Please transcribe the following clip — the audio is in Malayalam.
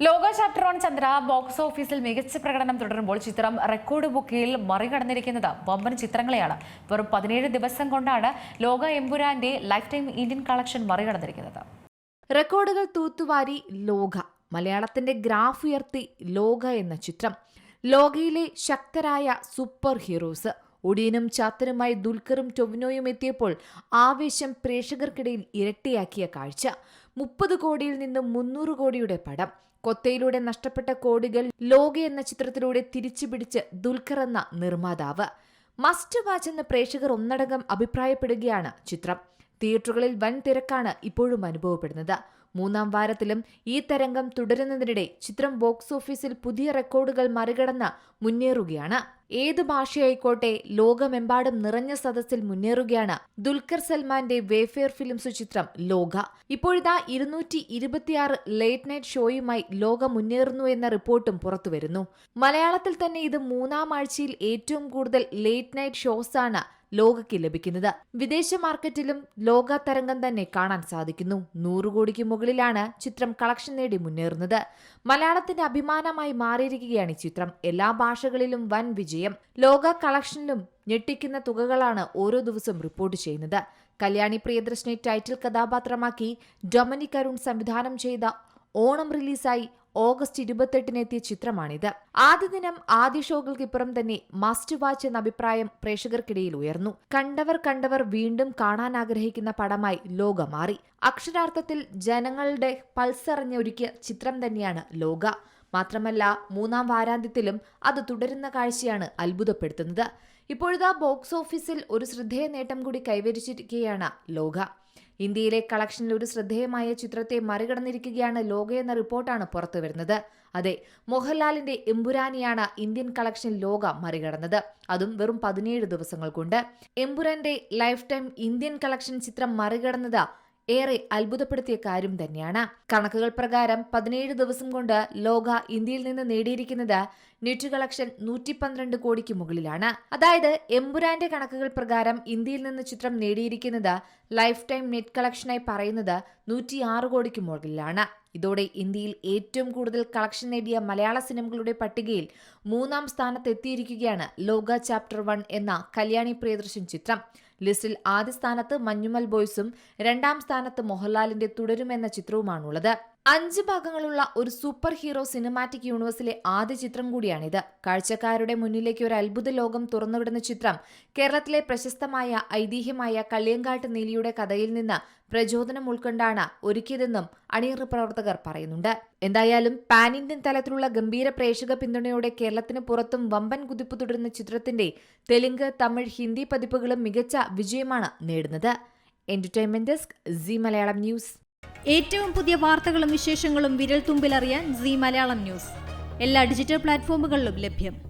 ലോക ചാപ്റ്റർ ഓൺ ചന്ദ്ര ബോക്സ് ഓഫീസിൽ മികച്ച പ്രകടനം തുടരുമ്പോൾ ചിത്രം റെക്കോർഡ് ബുക്കിൽ മറികടന്നിരിക്കുന്നത്. വമ്പൻ ചിത്രങ്ങളെയാണ്. വെറും പതിനേഴ് ദിവസം കൊണ്ടാണ് ലോക എംപുരാന്റെ ലൈഫ് ടൈം ഇന്ത്യൻ കളക്ഷൻ മറികടന്നിരിക്കുന്നത്. റെക്കോർഡുകൾ തൂത്തുവാരി ലോക മലയാളത്തിന്റെ ഗ്രാഫ് ഉയർത്തി ലോക എന്ന ചിത്രം. ലോകയിലെ ശക്തരായ സൂപ്പർ ഹീറോസ് ഒടിയനും ചാത്തനുമായി ദുൽഖറും ടൊവിനോയും എത്തിയപ്പോൾ ആവേശം പ്രേക്ഷകർക്കിടയിൽ ഇരട്ടിയാക്കിയ കാഴ്ച. മുപ്പത് കോടിയിൽ നിന്നും മുന്നൂറ് കോടിയുടെ പടം. കൊത്തയിലൂടെ നഷ്ടപ്പെട്ട കോടികൾ ലോക എന്ന ചിത്രത്തിലൂടെ തിരിച്ചുപിടിച്ച് ദുൽഖർ എന്ന നിർമ്മാതാവ്. മസ്റ്റ് വാച്ച് എന്ന പ്രേക്ഷകർ ഒന്നടങ്കം അഭിപ്രായപ്പെടുകയാണ് ചിത്രം. തിയേറ്ററുകളിൽ വൻ തിരക്കാണ് ഇപ്പോഴും അനുഭവപ്പെടുന്നത്. മൂന്നാം വാരത്തിലും ഈ തരംഗം തുടരുന്നതിനിടെ ചിത്രം ബോക്സ് ഓഫീസിൽ പുതിയ റെക്കോർഡുകൾ മറികടന്ന് മുന്നേറുകയാണ്. ഏത് ഭാഷയായിക്കോട്ടെ ലോകമെമ്പാടും നിറഞ്ഞ സദസ്സിൽ മുന്നേറുകയാണ് ദുൽഖർ സൽമാന്റെ വേഫെയർ ഫിലിംസ് ചിത്രം ലോക. ഇപ്പോഴിതാ ഇരുന്നൂറ്റി ഇരുപത്തിയാറ് ലേറ്റ് നൈറ്റ് ഷോയുമായി ലോക മുന്നേറുന്നു എന്ന റിപ്പോർട്ടും പുറത്തുവരുന്നു. മലയാളത്തിൽ തന്നെ ഇത് മൂന്നാം ആഴ്ചയിൽ ഏറ്റവും കൂടുതൽ ലേറ്റ് നൈറ്റ് ഷോസാണ് ലോകയ്ക്ക് ലഭിക്കുന്നത്. വിദേശ മാർക്കറ്റിലും ലോക തരംഗം തന്നെ കാണാൻ സാധിക്കുന്നു. നൂറ് കോടിക്ക് മുകളിലാണ് ചിത്രം കളക്ഷൻ നേടി മുന്നേറുന്നത്. മലയാളത്തിന്റെ അഭിമാനമായി മാറിയിരിക്കുകയാണ് ഈ ചിത്രം. എല്ലാ ഭാഷകളിലും വൻ വിജയം. ലോക കളക്ഷനിലും ഞെട്ടിക്കുന്ന തുകകളാണ് ഓരോ ദിവസവും റിപ്പോർട്ട് ചെയ്യുന്നത്. കല്യാണി പ്രിയദർശനെ ടൈറ്റിൽ കഥാപാത്രമാക്കി ഡൊമിനിക് അരുൺ സംവിധാനം ചെയ്ത ഓണം റിലീസായി ഓഗസ്റ്റ് ഇരുപത്തെട്ടിന് എത്തിയ ചിത്രമാണിത്. ആദ്യ ദിനം ആദ്യ ഷോകൾക്കിപ്പുറം തന്നെ മസ്റ്റ് വാച്ച് എന്ന അഭിപ്രായം പ്രേക്ഷകർക്കിടയിൽ ഉയർന്നു. കണ്ടവർ കണ്ടവർ വീണ്ടും കാണാൻ ആഗ്രഹിക്കുന്ന പടമായി ലോക മാറി. അക്ഷരാർത്ഥത്തിൽ ജനങ്ങളുടെ പൾസറിഞ്ഞൊരുക്കിയ ചിത്രം തന്നെയാണ് ലോക. മാത്രമല്ല മൂന്നാം വാരാന്ത്യത്തിലും അത് തുടരുന്ന കാഴ്ചയാണ് അത്ഭുതപ്പെടുത്തുന്നത്. ഇപ്പോഴിതാ ബോക്സ് ഓഫീസിൽ ഒരു ശ്രദ്ധേയ നേട്ടം കൂടി കൈവരിച്ചിരിക്കുകയാണ് ലോക. ഇന്ത്യയിലെ കളക്ഷനിൽ ഒരു ശ്രദ്ധേയമായ ചിത്രത്തെ മറികടന്നിരിക്കുകയാണ് ലോക എന്ന റിപ്പോർട്ടാണ് പുറത്തുവരുന്നത്. അതെ മോഹൻലാലിന്റെ എമ്പുരാനിയാണ് ഇന്ത്യൻ കളക്ഷൻ ലോക മറികടന്നത്. അതും വെറും പതിനേഴ് ദിവസങ്ങൾ കൊണ്ട്. എമ്പുരാന്റെ ലൈഫ് ടൈം ഇന്ത്യൻ കളക്ഷൻ ചിത്രം മറികടന്നത് ഏറെ അത്ഭുതപ്പെടുത്തിയ കാര്യം തന്നെയാണ്. കണക്കുകൾ പ്രകാരം പതിനേഴ് ദിവസം കൊണ്ട് ലോക ഇന്ത്യയിൽ നിന്ന് നേടിയിരിക്കുന്നത് നെറ്റ് കളക്ഷൻ നൂറ്റി പന്ത്രണ്ട് കോടിക്ക് മുകളിലാണ്. അതായത് എമ്പുരാന്റെ കണക്കുകൾ പ്രകാരം ഇന്ത്യയിൽ നിന്ന് ചിത്രം നേടിയിരിക്കുന്നത് ലൈഫ് ടൈം നെറ്റ് കളക്ഷനായി പറയുന്നത് നൂറ്റി ആറ് കോടിക്ക് മുകളിലാണ്. ഇതോടെ ഇന്ത്യയിൽ ഏറ്റവും കൂടുതൽ കളക്ഷൻ നേടിയ മലയാള സിനിമകളുടെ പട്ടികയിൽ മൂന്നാം സ്ഥാനത്ത് എത്തിയിരിക്കുകയാണ് ലോക ചാപ്റ്റർ വൺ എന്ന കല്യാണി പ്രിയദർശൻ ചിത്രം. ലിസ്റ്റിൽ ആദ്യ സ്ഥാനത്ത് മഞ്ഞുമൽ ബോയ്സും രണ്ടാം സ്ഥാനത്ത് മോഹൻലാലിന്റെ തുടരുമെന്ന ചിത്രവുമാണുള്ളത്. അഞ്ച് ഭാഗങ്ങളുള്ള ഒരു സൂപ്പർ ഹീറോ സിനിമാറ്റിക് യൂണിവേഴ്സിലെ ആദ്യ ചിത്രം കൂടിയാണിത്. കാഴ്ചക്കാരുടെ മുന്നിലേക്ക് ഒരു അത്ഭുത ലോകം തുറന്നുവിടുന്ന ചിത്രം കേരളത്തിലെ പ്രശസ്തമായ ഐതിഹ്യമായ കള്ളിയങ്കാട്ട് നീലിയുടെ കഥയിൽ നിന്ന് പ്രചോദനം ഉൾക്കൊണ്ടാണ് ഒരുക്കിയതെന്നും അണിയറ പ്രവർത്തകർ പറയുന്നുണ്ട്. എന്തായാലും പാൻ ഇന്ത്യൻ തലത്തിലുള്ള ഗംഭീര പ്രേക്ഷക പിന്തുണയോടെ കേരളത്തിന് പുറത്തും വമ്പൻ കുതിപ്പ് തുടരുന്ന ചിത്രത്തിന്റെ തെലുങ്ക് തമിഴ് ഹിന്ദി പതിപ്പുകളും മികച്ച വിജയമാണ് നേടുന്നത്. Entertainment desk C Malayalam news. ഏറ്റവും പുതിയ വാർത്തകളും വിശേഷങ്ങളും വിരൽ തുമ്പിലറിയാൻ സി മലയാളം ന്യൂസ്. എല്ലാ ഡിജിറ്റൽ പ്ലാറ്റ്ഫോമുകളിലും ലഭ്യം.